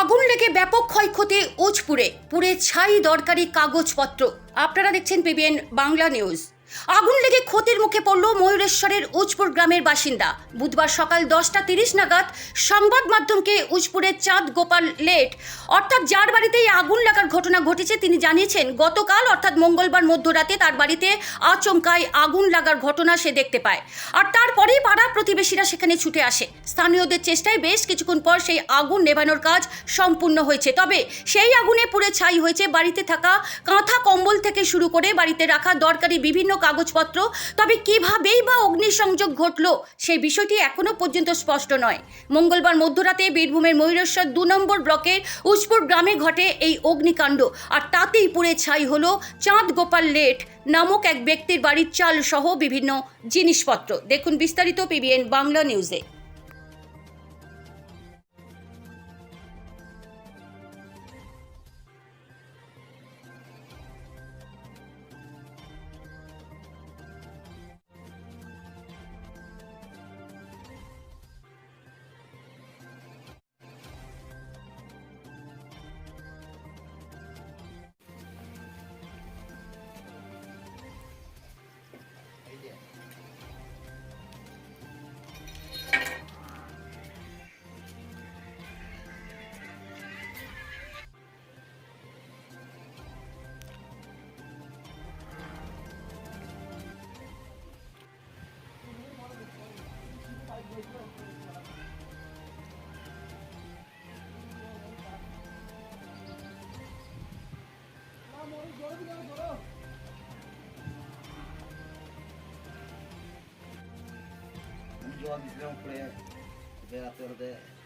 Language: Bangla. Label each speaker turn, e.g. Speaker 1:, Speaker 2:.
Speaker 1: আগুন লেগে ব্যাপক ক্ষয়ক্ষতি উজপুরে পুড়ে ছাই দরকারি কাগজপত্র। আপনারা দেখছেন পিবিএন বাংলা নিউজ। আগুন লেগে ক্ষতির মুখে পড়ল ময়ূরেশ্বরের উজপুর গ্রামের বাসিন্দা। বুধবার সকাল দশটা তিরিশ নাগাদ সংবাদ মাধ্যমকে উজপুরের চাঁদ গোপাল লেট, অর্থাৎ যার বাড়িতে এই আগুন লাগার ঘটনা ঘটেছে তিনি জানিয়েছেন, গতকাল অর্থাৎ মঙ্গলবার মধ্যরাতে তার বাড়িতে আচমকায় আগুন লাগার ঘটনা সে দেখতে পায়। আর তারপরেই পাড়া প্রতিবেশীরা সেখানে ছুটে আসে। স্থানীয়দের চেষ্টায় বেশ কিছুক্ষণ পর সেই আগুন নেভানোর কাজ সম্পূর্ণ হয়েছে। তবে সেই আগুনে পুড়ে ছাই হয়েছে বাড়িতে থাকা কাঁথা কম্বল থেকে শুরু করে বাড়িতে রাখা দরকারি বিভিন্ন কাগজপত্র? তবে কিভাবেই বা অগ্নিসংযোগ ঘটল সেই বিষয়টি এখনও পর্যন্ত স্পষ্ট নয়। মঙ্গলবার মধ্যরাতে বীরভূমের ময়ূরেশ্বর দু নম্বর ব্লকের উজপুর গ্রামে ঘটে এই অগ্নিকাণ্ড আর তাতেই পুড়ে ছাই হল চাঁদ গোপাল লেট নামক এক ব্যক্তির বাড়ির চাল সহ বিভিন্ন জিনিসপত্র। দেখুন বিস্তারিত পিবিএন বাংলা নিউজে।
Speaker 2: Um jovem não prego, governador da